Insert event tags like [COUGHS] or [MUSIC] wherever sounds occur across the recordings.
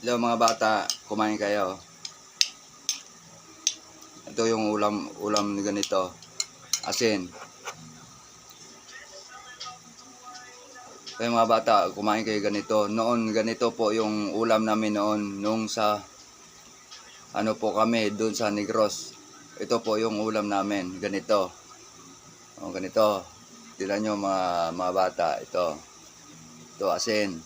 Hello mga bata, kumain kayo. Ito yung ulam ulam ni ganito. Asin. Kaya mga bata, kumain kayo ganito. Noon ganito po yung ulam namin noon nung sa ano po kami doon sa Negros. Ito po yung ulam namin, ganito. O ganito. Tingnan nyo mga, mga bata, ito. Ito asin.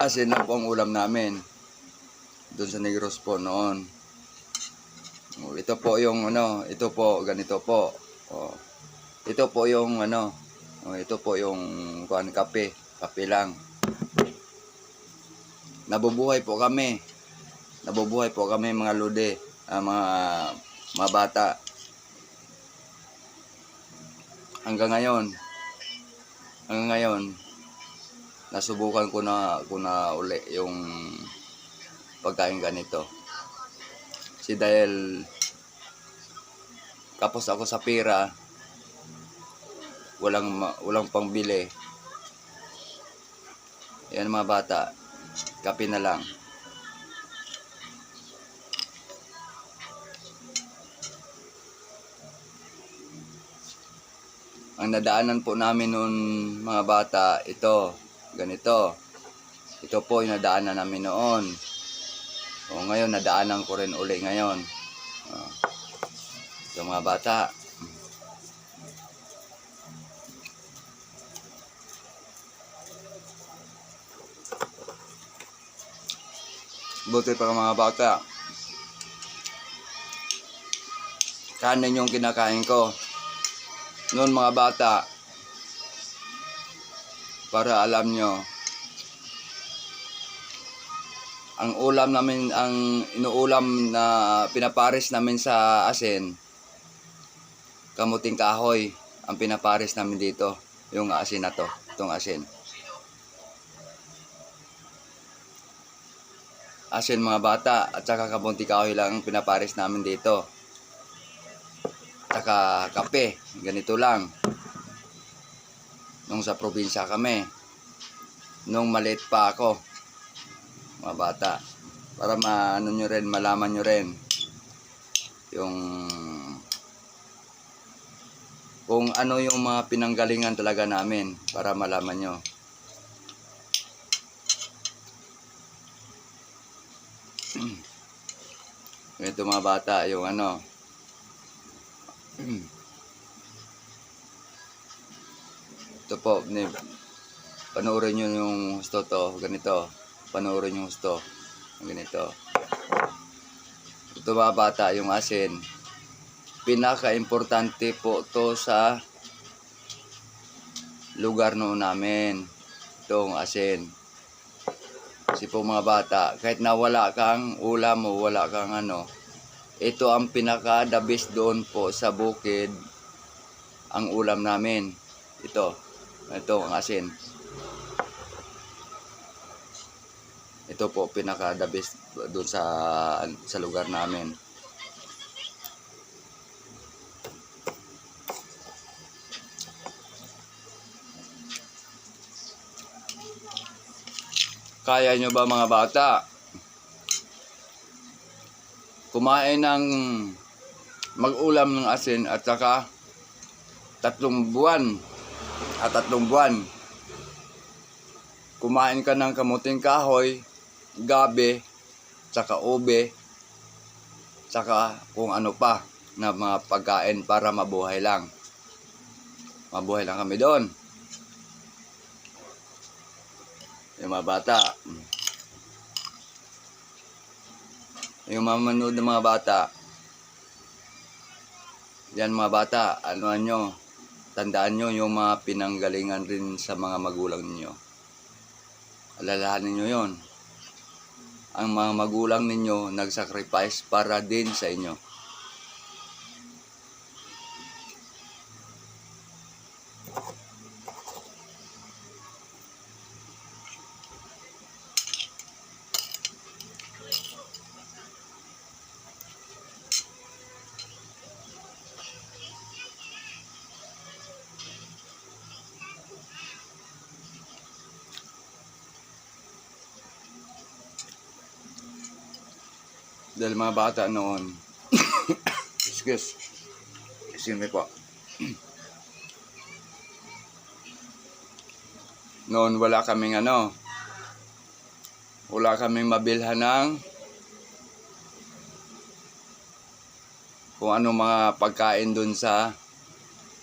Asin lang po ang ulam namin. Doon sa Negros po noon. O, Ito po yung ano, ito po, ganito po. O, ito po yung ano, o, ito po yung kuan kape, kape lang. Nabubuhay po kami. Nabubuhay po kami mga lude, ah, mga mga bata. Hanggang ngayon, hanggang ngayon, nasubukan ko na ko na uli yung pagkain ganito. Si dahil kapos ako sa pera, walang walang pangbili. Yan mga bata, kape na lang. Ang nadaanan po namin noon mga bata, ito, ganito. Ito po yung nadaanan namin noon. O ngayon, nadaanan ko rin uli ngayon. O, ito mga bata. Buti pa mga bata. Kanin yung kinakain ko. Noon mga bata, para alam nyo, ang ulam namin, ang inuulam na pinapares namin sa asin, kamuting kahoy, ang pinapares namin dito, yung asin na to, itong asin. Asin mga bata, at saka kamuting kahoy lang ang pinapares namin dito. Saka kape, ganito lang. Nung sa probinsya kami, nung maliit pa ako, mga bata, para maano nyo rin, malaman nyo rin yung kung ano yung mga pinanggalingan talaga namin para malaman nyo. [CLEARS THROAT] Ito mga bata, yung ano, [CLEARS THROAT] Ito po, panoorin nyo yung gusto to, ganito. Panoorin yung gusto, ganito. Ito bata, yung asin. Pinaka-importante po to sa lugar noon namin. Itong asin. Kasi po mga bata, kahit na wala kang ulam o wala kang ano, ito ang pinaka the best doon po sa bukid ang ulam namin. Ito. Ito ang asin. Ito po pinaka the best doon sa sa lugar namin. Kaya nyo ba mga bata? kumain ng mag-ulam ng asin at saka tatlong buwan at tatlong buwan. Kumain ka ng kamuting kahoy gabi saka ube saka kung ano pa na mga pagkain para mabuhay lang. Mabuhay lang kami doon. Yung mga bata. Yung mga manood ng mga bata, yan mga bata, ano nyo, tandaan nyo yung mga pinanggalingan rin sa mga magulang ninyo. Alalahanin nyo yon. Ang mga magulang ninyo nagsacrifice para din sa inyo. Dahil mga bata noon, [COUGHS] excuse, excuse me po. [COUGHS] Noon wala kaming ano, wala kaming mabilhan ng kung ano mga pagkain dun sa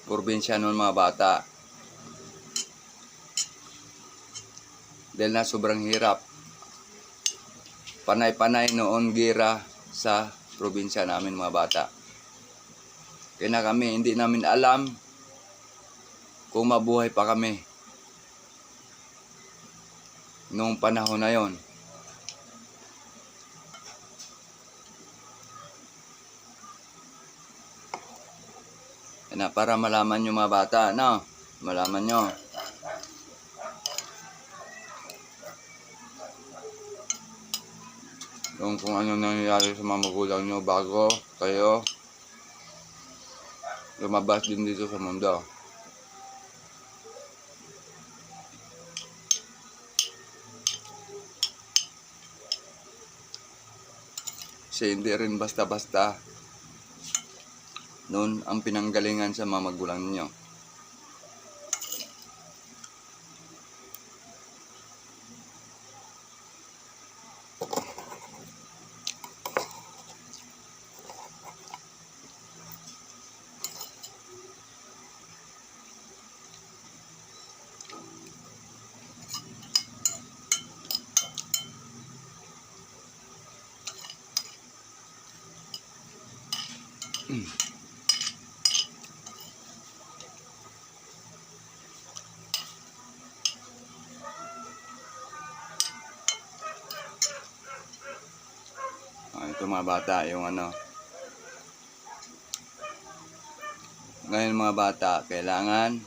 probinsya noon mga bata. Dahil na sobrang hirap. Panay-panay noon gira sa probinsya namin mga bata. Kaya na kami, hindi namin alam kung mabuhay pa kami. Noong panahon na yon. Na, para malaman nyo mga bata, no? Malaman nyo. Yung kung ano nangyayari sa mga magulang nyo bago kayo lumabas din dito sa mundo. Kasi hindi rin basta-basta noon ang pinanggalingan sa mga magulang ninyo. Ah, ito mga bata, yung ano. Ngayon mga bata, kailangan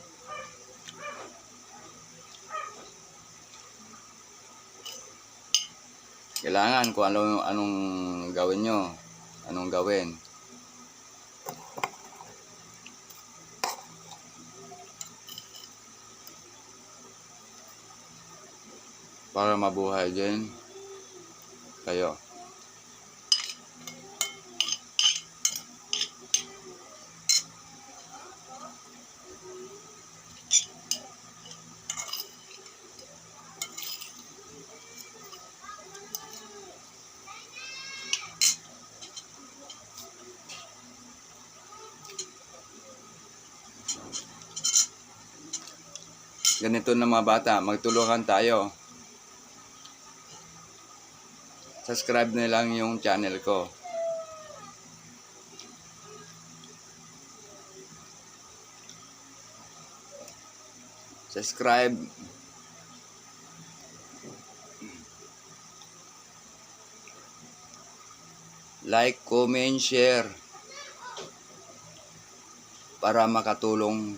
kailangan kung ano, anong gawin nyo. Anong gawin. Para mabuhay din kayo. Ganito na mga bata, magtulungan tayo. Subscribe na lang yung channel ko. Subscribe. Like, comment, share. Para makatulong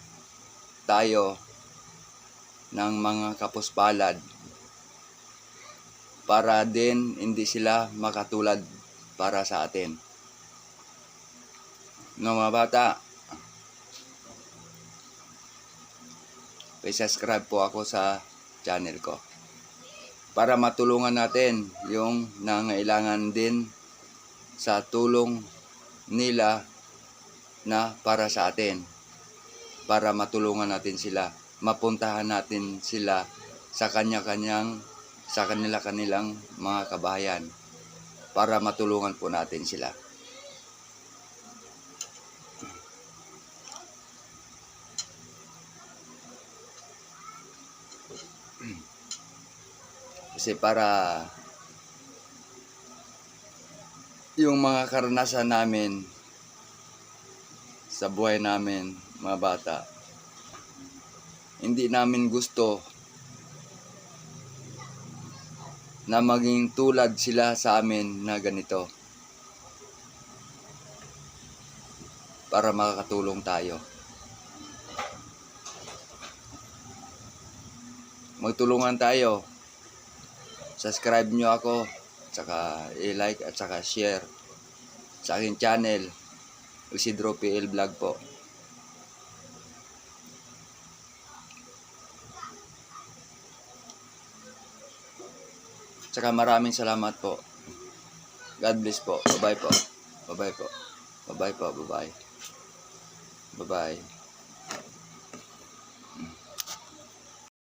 tayo ng mga kapuspalad para din hindi sila makatulad para sa atin. No mga bata, subscribe po ako sa channel ko. Para matulungan natin yung nangailangan din sa tulong nila na para sa atin. Para matulungan natin sila. Mapuntahan natin sila sa kanya-kanyang sa kanila-kanilang mga kabahayan para matulungan po natin sila. Kasi para yung mga karanasan namin sa buhay namin, mga bata, hindi namin gusto na maging tulad sila sa amin na ganito. Para makakatulong tayo. Magtulungan tayo. Subscribe nyo ako. Tsaka i-like at saka share sa aking channel. Isidro PL Vlog po. Tsaka maraming salamat po. God bless po. Bye-bye po. Bye-bye po. Bye-bye po. Bye-bye. Bye-bye.